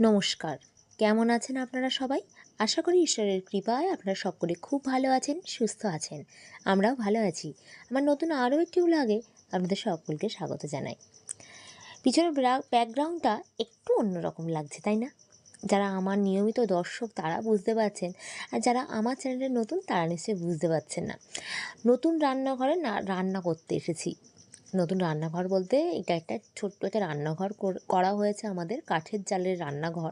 নমস্কার। কেমন আছেন আপনারা সবাই? আশা করি ঈশ্বরের কৃপায় আপনারা সকলে খুব ভালো আছেন, সুস্থ আছেন। আমরাও ভালো আছি। আমার নতুন আরও একটি ব্লগে আপনাদের সকলকে স্বাগত জানাই। পিছনের ব্যাকগ্রাউন্ডটা একটু অন্যরকম লাগছে, তাই না? যারা আমার নিয়মিত দর্শক তারা বুঝতে পারছেন, আর যারা আমার চ্যানেলে নতুন তারা নিশ্চয়ই বুঝতে পারছেন না। নতুন রান্নাঘরে না রান্না করতে এসেছি। নতুন রান্নাঘর বলতে এটা একটা ছোট্ট একটা রান্নাঘর কর- হয়েছে আমাদের কাঠের জালের রান্নাঘর।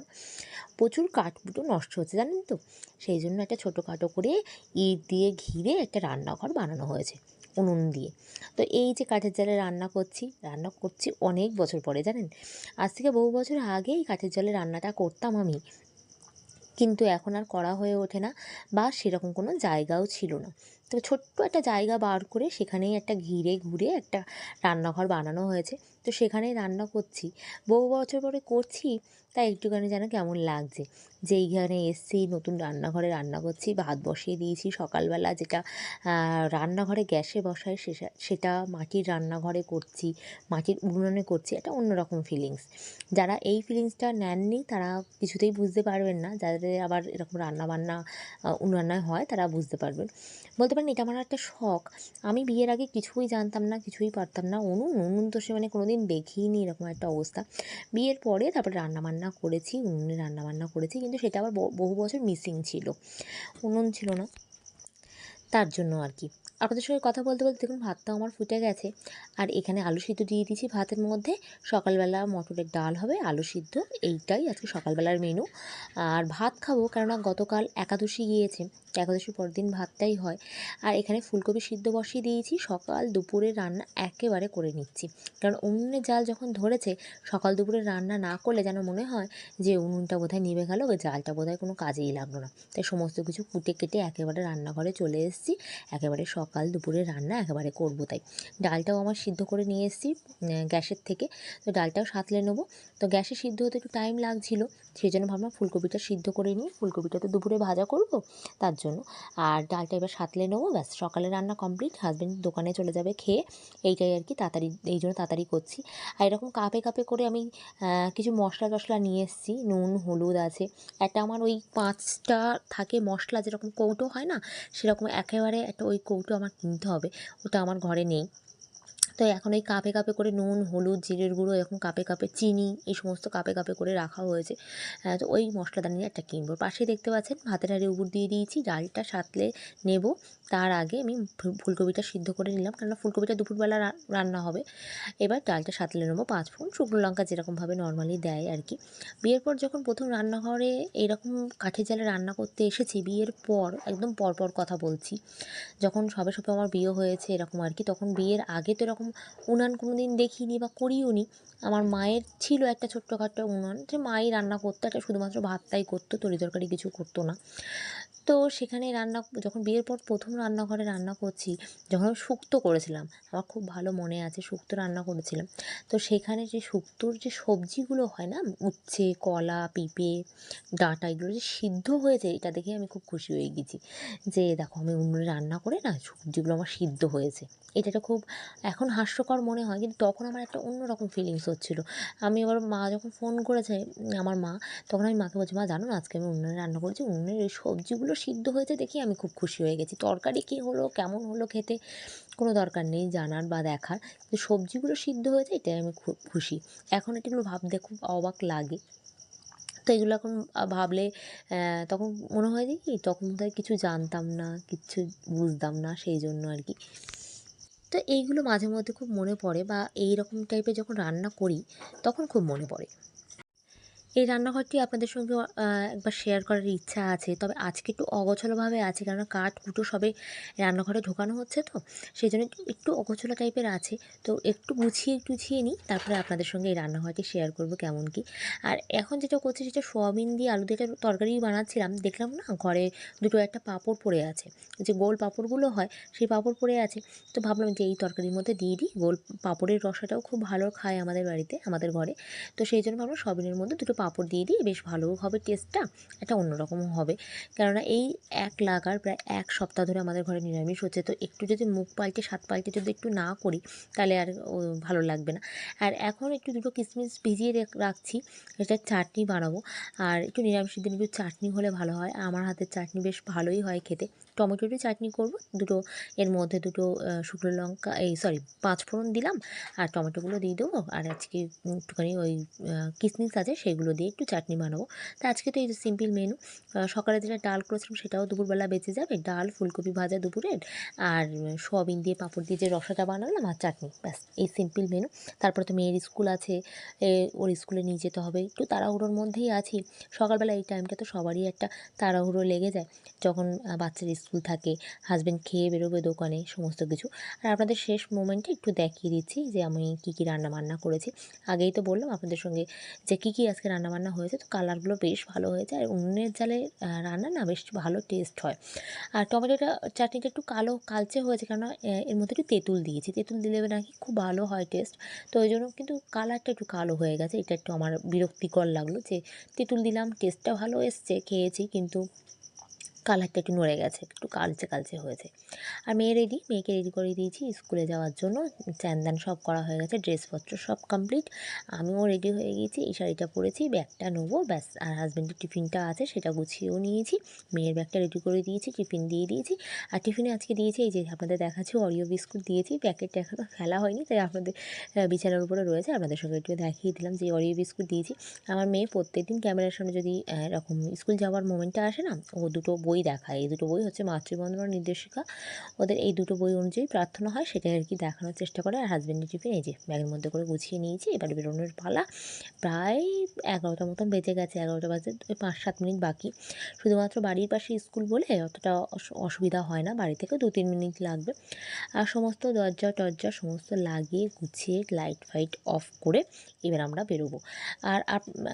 প্রচুর কাঠ কাঠকুটো নষ্ট হচ্ছে, জানেন তো? সেই জন্য একটা ছোটোখাটো করে ইট দিয়ে ঘিরে একটা রান্নাঘর বানানো হয়েছে, উনুন দিয়ে। তো এই যে কাঠের জালে রান্না করছি রান্না করছি অনেক বছর পরে, জানেন? আজ থেকে বহু বছর আগেই কাঠের জালে রান্নাটা করতাম আমি। কিন্তু এখন আর করা হয়ে ওঠে না বা সেরকম কোনো জায়গাও ছিল না। তো ছোট্ট একটা জায়গা বার করে সেখানেই একটা ঘিরে ঘুরে একটা রান্নাঘর বানানো হয়েছে। তো সেখানেই রান্না করছি। বহু বছর পরে করছি, তাই একটুখানি যেন কেমন লাগছে। যে এইখানে এসছি, নতুন রান্নাঘরে রান্না করছি, ভাত বসিয়ে দিয়েছি। সকালবেলা যেটা রান্নাঘরে গ্যাসে বসাই সেটা মাটির রান্নাঘরে করছি, মাটির উনুনে করছি, একটা অন্যরকম ফিলিংস যারা এই ফিলিংসটা নেননি, তারা কিছুতেই বুঝতে পারবেন না। যাদের আবার এরকম রান্নাবান্না উনুনায় হয়, তারা বুঝতে পারবেন। বলতে পারেন এটা আমার একটা শখ। আমি বিয়ের আগে কিছুই জানতাম না, কিছুই পারতাম না। উনুন উনুন তো সে মানে কোনো দিন দেখিনি এরকম একটা অবস্থা। বিয়ের পরে তারপরে রান্নাবান্না করেছি, উনুনে রান্নাবান্না করেছি, কিন্তু সেটা আবার বহু বছর মিসিং ছিল। উনুন ছিল না। তার জন্য আর কি। আপনাদের সঙ্গে কথা বলতে বলতে দেখুন, ভাতটাও আমার ফুটে গেছে। আর এখানে আলু সিদ্ধ দিয়ে দিয়েছি ভাতের মধ্যে। সকালবেলা মটরের ডাল হবে, আলু সিদ্ধ, এইটাই আজকে সকালবেলার মেনু আর ভাত খাব, কেননা গতকাল একাদশী গিয়েছে, একাদশীর পরের দিন ভাতটাই হয়। আর এখানে ফুলকপি সিদ্ধ বসিয়ে দিয়েছি, সকাল দুপুরে রান্না একেবারে করে নিচ্ছি। কারণ উনুনের জাল যখন ধরেছে, সকাল দুপুরে রান্না না করলে যেন মনে হয় যে উনুনটা বোধহয় নিভে গেল ওই জালটা বোধহয় কোনো কাজেই লাগল না। তাই সমস্ত কিছু কুটে কেটে একেবারে রান্নাঘরে চলে এসেছি, একেবারে সকাল দুপুরে রান্না একেবারে করব তাই। ডালটাও আমার সিদ্ধ করে নিয়ে এসেছি গ্যাসের থেকে। তো ডালটাও সাঁতলে নেব। তো গ্যাসে সিদ্ধ হতে একটু টাইম লাগছিল, সেই জন্য ভাবলাম ফুলকপিটা সিদ্ধ করে নিই। ফুলকপিটা তো দুপুরে ভাজা করব, তার জন্য। আর ডালটা এবার সাঁতলে নেব, ব্যাস, সকালে রান্না কমপ্লিট হাজব্যান্ড দোকানে চলে যাবে খেয়ে, এইটাই আর কি তাড়াতাড়ি, এই জন্য তাড়াতাড়ি করছি। আর এরকম কাপে কাপে করে আমি কিছু মশলা টশলা নিয়ে এসেছি, নুন, হলুদ আছে। একটা আমার ওই পাঁচটা থাকে মশলা, যেরকম কৌটো হয় না, সেরকম একেবারে একটা ওই কৌটো আমার কিনতে হবে। ওটা আমার ঘরে নেই। তো এখন ওই কাপে কাপে করে নুন, হলুদ, জিরের গুঁড়ো, এরকম কাপে কাপে চিনি, এই সমস্ত কাপে কাপে করে রাখা হয়েছে। তো ওই মশলাদানি একটা কিনবো। পাশে দেখতে পাচ্ছেন ভাতের হাঁড়ি উপর দিয়ে দিয়েছি, ডালটা সাতলে নেব। তার আগে আমি ফুলকপিটা সিদ্ধ করে নিলাম, কেননা ফুলকপিটা দুপুরবেলা রান্না হবে। এবার ডালটা সাতলে নেব পাঁচ ফোড়ন। শুকনো লঙ্কা যেরকমভাবে নর্মালি দেয় আর কি বিয়ের পর যখন প্রথম রান্নাঘরে এরকম কাঠের জালে রান্না করতে এসেছি, বিয়ের পর একদম পরপর কথা বলছি। যখন সবে সবে আমার বিয়ে হয়েছে এরকম আর কি তখন বিয়ের আগে তো এরকম উনান কোনো দিন দেখিনি বা করিও নি আমার মায়ের ছিল একটা ছোট্টখাটো উনান। যে মাই রান্না করতো, একটা শুধুমাত্র ভাতটাই করতো, তরি তরকারি কিছু করতো না। তো সেখানে রান্না, যখন বিয়ের পর প্রথম রান্নাঘরে রান্না করছি, যখন আমি শুক্তো করেছিলাম, আমার খুব ভালো মনে আছে, শুক্তো রান্না করেছিলাম, তো সেখানে যে শুক্তোর যে সবজিগুলো হয় না, উচ্ছে, কলা, পেঁপে, ডাঁটা, এগুলো যে সিদ্ধ হয়েছে, এটা দেখে আমি খুব খুশি হয়ে গেছি। যে দেখো, আমি উনুনে রান্না করে না, সবজিগুলো আমার সিদ্ধ হয়েছে। এটা খুব এখন হাস্যকর মনে হয়, কিন্তু তখন আমার একটা অন্যরকম ফিলিংস হচ্ছিল। আমি এবার মা যখন ফোন করেছে, আমার মা, তখন আমি মাকে বলছি, মা, জানো না, আজকে আমি উনুনে রান্না করেছি উনুনের এই সবজিগুলো সিদ্ধ হয়েছে দেখি আমি খুব খুশি হয়ে গেছি। তরকারি কী হলো, কেমন হলো খেতে, কোনো দরকার নেই জানার বা দেখার। কিন্তু সবজিগুলো সিদ্ধ হয়েছে এটাই আমি খুব খুশি। এখন এগুলো ভাবতে খুব অবাক লাগে। তো এগুলো এখন ভাবলে তখন মনে হয় যে কি, তখন বোধহয় কিছু জানতাম না কিচ্ছু বুঝতাম না, সেই জন্য আর কি। তো এইগুলো মাঝে মধ্যে খুব মনে পড়ে বা এই রকম টাইপের যখন রান্না করি, তখন খুব মনে পড়ে। এই রান্নাঘরটি আপনাদের সঙ্গে একবার শেয়ার করার ইচ্ছা আছে। তবে আজকে একটু অগোছালোভাবে আছে কারণ কাঠ, কুটো সবে রান্নাঘরে ঢোকানো হচ্ছে তো সেই জন্য একটু- অগোছালো টাইপের আছে। তো একটু গুছিয়ে গুছিয়ে নিই, তারপরে আপনাদের সঙ্গে এই রান্নাঘরটি শেয়ার করব কেমন কি। আর এখন যেটা করছি, সেটা সোয়াবিন দিয়ে আলু দিয়ে তরকারি বানাচ্ছিলাম। দেখলাম না, ঘরে দুটো একটা পাঁপড় পড়ে আছে। যে গোল পাঁপড়গুলো হয়, সেই পাঁপড় পড়ে আছে। তো ভাবলাম যে এই তরকারির মধ্যে দিয়ে দিই। গোল পাঁপড়ের রসাটাও খুব ভালো খায় আমাদের বাড়িতে, আমাদের ঘরে। তো সেই জন্য ভাবলাম সোয়াবিনের মধ্যে দুটো পাঁপড় দিয়ে দিই বেশ ভালোও হবে টেস্টটা একটা অন্যরকমও হবে। কেননা এই এক লাগার প্রায় এক সপ্তাহ ধরে আমাদের ঘরে নিরামিষ হচ্ছে, তো একটু যদি মুখ পাল্টে স্বাদ পাল্টে যদি একটু না করি, তাহলে আর ভালো লাগবে না। আর এখন একটু দুটো কিশমিশ ভিজিয়ে রেখ- রাখছি এটা চাটনি বানাবো। আর একটু নিরামিষের দিন একটু চাটনি হলে ভালো হয়, আমার হাতের চাটনি বেশ ভালোই হয় খেতে। টমেটোরই চাটনি করব, দুটো এর মধ্যে দুটো শুকনো লঙ্কা, এই সরি পাঁচ ফোড়ন দিলাম, আর টমেটোগুলো দিয়ে দেবো। আর আজকে একটুখানি ওই কিশমিশ আছে, সেগুলো দিয়ে একটু চাটনি বানাবো। তা আজকে তো এই যে সিম্পল মেনু সকালে যেটা ডাল করেছিলাম সেটাও দুপুরবেলা বেঁচে যাবে। ডাল, ফুলকপি ভাজা দুপুরের, আর সোয়াবিন দিয়ে পাঁপড় দিয়ে যে রসাটা বানালাম আর চাটনি, ব্যাস, এই সিম্পল মেনু তারপরে তো মেয়ের স্কুল আছে ওর স্কুলে নিয়ে যেতে হবে। একটু তাড়াহুড়োর মধ্যেই আছি। সকালবেলা এই টাইমটা তো সবারই একটা তাড়াহুড়ো লেগে যায়। যখন বাচ্চার স্কুল থাকে হাজব্যান্ড খেয়ে বেরোবে দোকানে, সমস্ত কিছু। আর আপনাদের শেষ মোমেন্টে একটু দেখিয়ে দিচ্ছি যে আমি কী কী রান্না বান্না করেছি। আগেই তো বললাম আপনাদের সঙ্গে যে কী কী আজকে রান্না বান্না হয়েছে, তো কালারগুলো বেশ ভালো হয়েছে। আর উনুনের জালে রান্না না বেশ ভালো টেস্ট হয়। আর টমেটোটা, চাটনিটা একটু কালো, কালচে হয়েছে কেননা এর মধ্যে একটু তেঁতুল দিয়েছি। তেঁতুল দিলে নাকি খুব ভালো হয় টেস্ট। তো ওই জন্য কিন্তু কালারটা একটু কালো হয়ে গেছে। এটা একটু আমার বিরক্তিকর লাগল যে, তেঁতুল দিলাম, টেস্টটা ভালো এসছে, খেয়েছি কিন্তু কালারটা একটু নড়ে গেছে, একটু কালচে কালচে হয়েছে। আর মেয়ে রেডি মেয়েকে রেডি করে দিয়েছি স্কুলে যাওয়ার জন্য। চ্যান্দান সব করা হয়ে গেছে, ড্রেসপত্র সব কমপ্লিট আমিও রেডি হয়ে গিয়েছি এই শাড়িটা পরেছি, ব্যাগটা নেব, ব্যাস। আর হাজব্যান্ডের টিফিনটা আছে, সেটা গুছিয়েও নিয়েছি। মেয়ের ব্যাগটা রেডি করে দিয়েছি, টিফিন দিয়ে দিয়েছি। আর টিফিনে আজকে দিয়েছি এই যে আপনাদের দেখাচ্ছি অরিও বিস্কুট দিয়েছি। প্যাকেটটা এখনও ফেলা হয়নি, তাই আপনাদের বিছানার উপরে রয়েছে। আপনাদের সঙ্গে একটু দেখিয়ে দিলাম যে অরিও বিস্কুট দিয়েছি। আমার মেয়ে প্রত্যেকদিন ক্যামেরার সামনে যদি এরকম স্কুল যাওয়ার মোমেন্টটা আসে না, ও দুটো বই দেখায় এই দুটো বই হচ্ছে মাতৃবন্দনা নির্দেশিকা। ওদের এই দুটো বই অনুযায়ী প্রার্থনা হয়, সেটাই আর কি দেখানোর চেষ্টা করে। আর হাজব্যান্ডের টিফিন এই যে ব্যাগের মধ্যে করে গুছিয়ে নিয়েছি, এবার বেরোনোর পালা। প্রায় এগারোটা মতন বেজে গেছে, এগারোটা বাজে পাঁচ সাত মিনিট বাকি। শুধুমাত্র বাড়ির পাশে স্কুল বলে অতটা অস- অসুবিধা হয় না, বাড়ি থেকে দু তিন মিনিট লাগবে। আর সমস্ত দরজা টরজা সমস্ত লাগিয়ে গুছিয়ে লাইট ফাইট অফ করে এবার আমরা বেরোবো। আর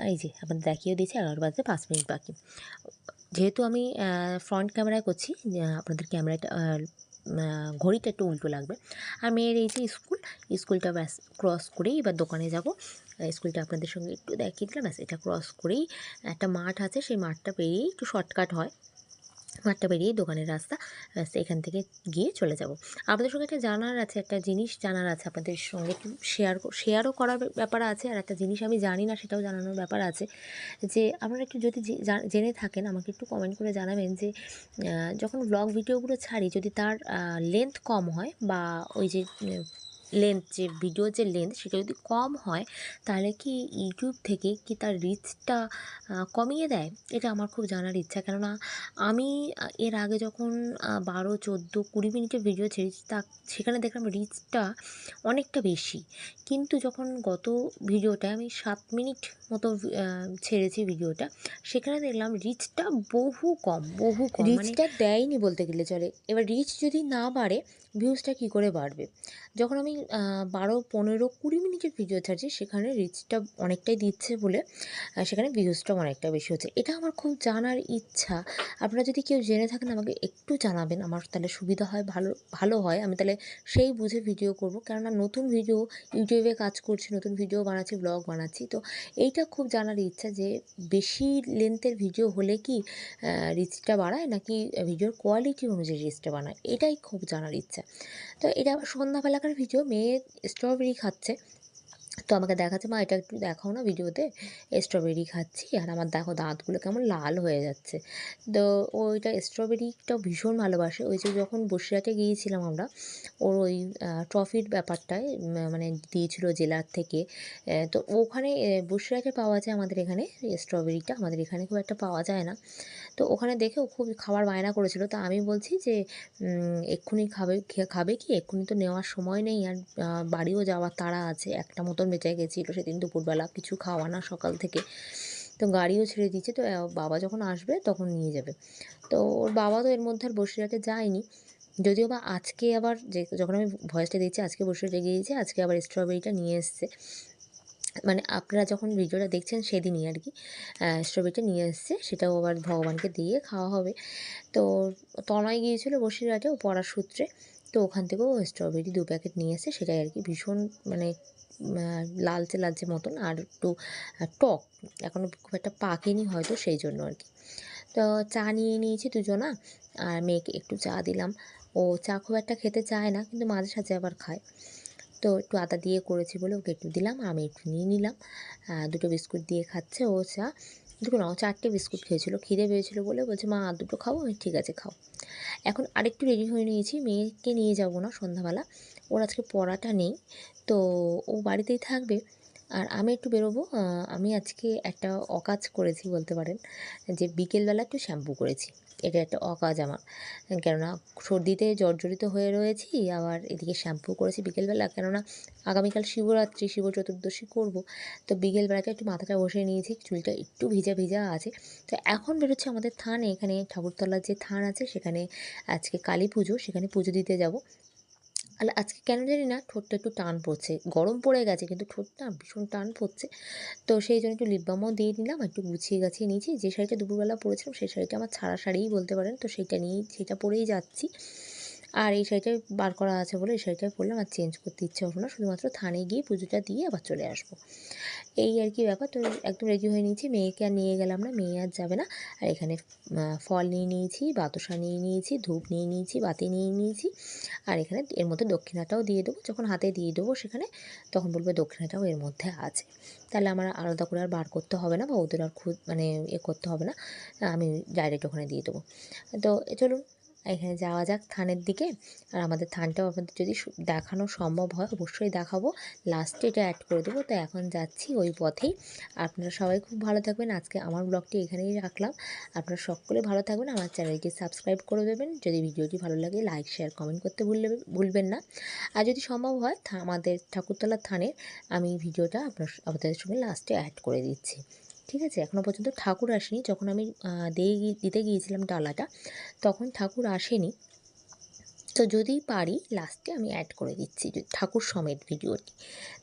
এই যে, আপনাদের দেখিয়ে দিয়েছি এগারো বাজতে পাঁচ মিনিট বাকি। যেহেতু আমি ফ্রন্ট ক্যামেরায় করছি আপনাদের ক্যামেরাটা ঘড়িটা একটু উল্টো লাগবে। আর মেয়ের এই যে স্কুল স্কুলটা ব্যাস ক্রস করেই এবার দোকানে যাব। স্কুলটা আপনাদের সঙ্গে একটু দেখিয়ে দিলাম, ব্যাস এটা ক্রস করেই একটা মাঠ আছে, সেই মাঠটা পেরিয়েই একটু শর্টকাট হয়। মাঠটা বেরিয়ে দোকানের রাস্তা এখান থেকে গিয়ে চলে যাব। আপনাদের সঙ্গে একটা জানার আছে, একটা জিনিস জানার আছে, আপনাদের সঙ্গে একটু শেয়ার শেয়ারও করার ব্যাপার আছে, আর একটা জিনিস আমি জানি না, সেটাও জানানোর ব্যাপার আছে। যে আপনারা একটু যদি জেনে থাকেন, আমাকে একটু কমেন্ট করে জানাবেন যে যখন ব্লগ ভিডিওগুলো ছাড়ি, যদি তার লেন্থ কম হয় বা ওই যে লেন্থ যে ভিডিও যে লেন্থ সেটা যদি কম হয়, তাহলে কি ইউটিউব থেকে কি তার রিচটা কমিয়ে দেয়? এটা আমার খুব জানার ইচ্ছা। কেননা আমি এর আগে যখন বারো, চোদ্দ, কুড়ি মিনিটের ভিডিও ছেড়েছি, তা সেখানে দেখলাম রিচটা অনেকটা বেশি। কিন্তু যখন গত ভিডিওটা আমি সাত মিনিট মতো ছেড়েছি ভিডিওটা সেখানে দেখলাম রিচটা বহু কম বহু কম। মানে রিচটা দেয়নি বলতে গেলে চলে। এবার রিচ যদি না বাড়ে ভিউজটা কী করে বাড়বে? যখন আমি বারো, পনেরো, কুড়ি মিনিটের ভিডিও ছাড়ছি, সেখানে রিচটা অনেকটাই দিচ্ছে বলে সেখানে ভিউজটা অনেকটা বেশি হচ্ছে। এটা আমার খুব জানার ইচ্ছা। আপনারা যদি কেউ জেনে থাকেন, আমাকে একটু জানাবেন। আমার তাহলে সুবিধা হয়, ভালো ভালো হয়। আমি তাহলে সেই বুঝে ভিডিও করব। কেননা নতুন ভিডিও ইউটিউবে কাজ করছি, নতুন ভিডিও বানাচ্ছি ব্লগ বানাচ্ছি। তো এইটা খুব জানার ইচ্ছা যে, বেশি লেন্থের ভিডিও হলে কি রিচটা বাড়ায়, নাকি ভিডিওর কোয়ালিটি অনুযায়ী রিচটা বানায় এটাই খুব জানার ইচ্ছা। তো এটা সন্ধ্যাবেলাকার ভিডিও মেয়ে স্ট্রবেরি খাচ্ছে। তো আমাকে দেখাচ্ছে, মা, এটা একটু দেখাও না ভিডিওতে। স্ট্রবেরি খাচ্ছি আর আমার দেখো দাঁতগুলো কেমন লাল হয়ে যাচ্ছে। তো ওইটা স্ট্রবেরিটাও ভীষণ ভালোবাসে। ওই যে যখন বসিরহাটে গিয়েছিলাম আমরা, ওর ওই ট্রফির ব্যাপারটায় মানে দিয়েছিল জেলার থেকে। তো ওখানে বসিরহাটে পাওয়া যায় আমাদের এখানে স্ট্রবেরিটা আমাদের এখানে খুব একটা পাওয়া যায় না। তো ওখানে দেখে ও খুব খাবার বায়না করেছিল। তা আমি বলছি যে এক্ষুনি খাবে খাবে কি? এক্ষুনি তো নেওয়ার সময় নেই আর বাড়িও যাওয়ার তাড়া আছে। একটা মতন বেঁচে গেছিল, সেদিন দুপুরবেলা কিছু খাওয়া না সকাল থেকে। তো গাড়িও ছেড়ে দিয়েছে, তো বাবা যখন আসবে তখন নিয়ে যাবে। তো ওর বাবা তো এর মধ্যে আর বসিরহাটে যায়নি। যদিও বা আজকে আবার যে, যখন আমি ভয়েসটা দিচ্ছি আজকে বসিরহাটে গিয়েছে, আজকে আবার স্ট্রবেরিটা নিয়ে এসছে। মানে আপনারা যখন ভিডিওটা দেখছেন সেদিনই আর কি স্ট্রবেরিটা নিয়ে এসছে, সেটাও আবার ভগবানকে দিয়ে খাওয়া হবে। তো তনয় গিয়েছিল বসিরহাটে, ও পড়ার সূত্রে, তো ওখান থেকেও স্ট্রবেরি দু প্যাকেট নিয়ে এসে সেটাই আর কি ভীষণ মানে লালচে লালচে মতন আর একটু টক। এখনও খুব একটা পাকেনি হয়তো, সেই জন্য আর কি। তো চা নিয়ে নিয়েছি দুজনা, আর মেয়েকে একটু চা দিলাম। ও চা খুব একটা খেতে চায় না, কিন্তু মাঝে সাঝে আবার খায়। তো একটু আদা দিয়ে করেছি বলে ওকে একটু দিলাম আমি একটু নিয়ে নিলাম। দুটো বিস্কুট দিয়ে খাচ্ছে ও চা। দুটো না ও চারটে বিস্কুট খেয়েছিল, খিদে পেয়েছিল বলে বলছে, মা, আর দুটো খাব? আমি ঠিক আছে, খাও। এখন আরেকটু রেডি হয়ে নিয়েছি, মেয়েকে নিয়ে যাব না সন্ধ্যাবেলা, ওর আজকে পড়াটা নেই, তো ও বাড়িতেই থাকবে, আর আমি একটু বেরোবো আমি আজকে একটা অকাজ করেছি বলতে পারেন, যে বিকেলবেলা একটু শ্যাম্পু করেছি। এটা একটা অকাজ আমার। কেননা সর্দিতে জর্জরিত হয়ে রয়েছি, আবার এদিকে শ্যাম্পু করেছি বিকেলবেলা। কেননা আগামীকাল শিবরাত্রি, শিব চতুর্দশী করব। তো বিকেলবেলাতে একটু মাথাটা বসে নিয়েছি, চুলটা একটু ভিজা ভিজা আছে। তো এখন বেরোচ্ছে আমাদের থানে। এখানে ঠাকুরতলার যে থান আছে, সেখানে আজকে কালী পুজো, সেখানে পুজো দিতে যাব। আর আজকে কেন জানি না ঠোঁটটা একটু টান পড়ছে। গরম পড়ে গেছে, কিন্তু ঠোঁটটা ভীষণ টান পড়ছে। তো সেই জন্য একটু লিপবামও দিয়ে নিলাম একটু গুছিয়ে গাছিয়ে নিয়েছি। যে শাড়িটা দুপুরবেলা পরেছিলাম, সেই শাড়িটা আমার ছাড়া শাড়িই বলতে পারেন। তো সেইটা নিয়েই সেটা পরেই যাচ্ছি। আর এই শাড়িটাই বার করা আছে বলে এই শাড়িটাই পরলাম আর চেঞ্জ করতে ইচ্ছে হলো না, শুধুমাত্র থানে গিয়ে পুজোটা দিয়ে আবার চলে আসব। এই আর কি ব্যাপার, তো একদম রেডি হয়ে নিয়েছি, মেয়েকে আর নিয়ে গেলাম না, মেয়ে আর যাবে না। আর এখানে ফল নিয়ে নিয়েছি, বাতাসা নিয়ে নিয়েছি, ধূপ নিয়ে নিয়েছি, বাতি নিয়ে নিয়েছি। আর এখানে এর মধ্যে দক্ষিণাটাও দিয়ে দেবো, যখন হাতে দিয়ে দেবো সেখানে তখন বলবে দক্ষিণাটাও এর মধ্যে আছে। তাহলে আমার আলাদা করে আর বার করতে হবে না বা ওদের আর খুব মানে এ করতে হবে না, আমি ডাইরেক্ট ওখানে দিয়ে দেবো। তো চলুন এখানে যাওয়া যাক থানের দিকে। আর আমাদের থানটাও আপনাদের যদি দেখানো সম্ভব হয়, অবশ্যই দেখাবো। লাস্টে এটা অ্যাড করে দেবো। তো এখন যাচ্ছি ওই পথেই। আপনারা সবাই খুব ভালো থাকবেন। আজকে আমার ব্লগটি এখানেই রাখলাম। আপনারা সকলে ভালো থাকবেন। আমার চ্যানেলটি সাবস্ক্রাইব করে দেবেন। যদি ভিডিওটি ভালো লাগে লাইক শেয়ার কমেন্ট করতে ভুললে, ভুলবেন না। আর যদি সম্ভব হয় আমাদের ঠাকুরতলা থানের আমি ভিডিওটা আপনার, আপনাদের সঙ্গে লাস্টে অ্যাড করে দিচ্ছি। ঠিক আছে? এখনও পর্যন্ত ঠাকুর আসেনি। যখন আমি দিয়ে দিতে গিয়েছিলাম ডালাটা, তখন ঠাকুর আসেনি। তো যদি পারি লাস্টে আমি অ্যাড করে দিচ্ছি ঠাকুর সমেত ভিডিওটি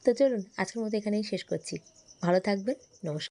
তো চলুন, আজকের মতো এখানেই শেষ করছি। ভালো থাকবেন, নমস্কার।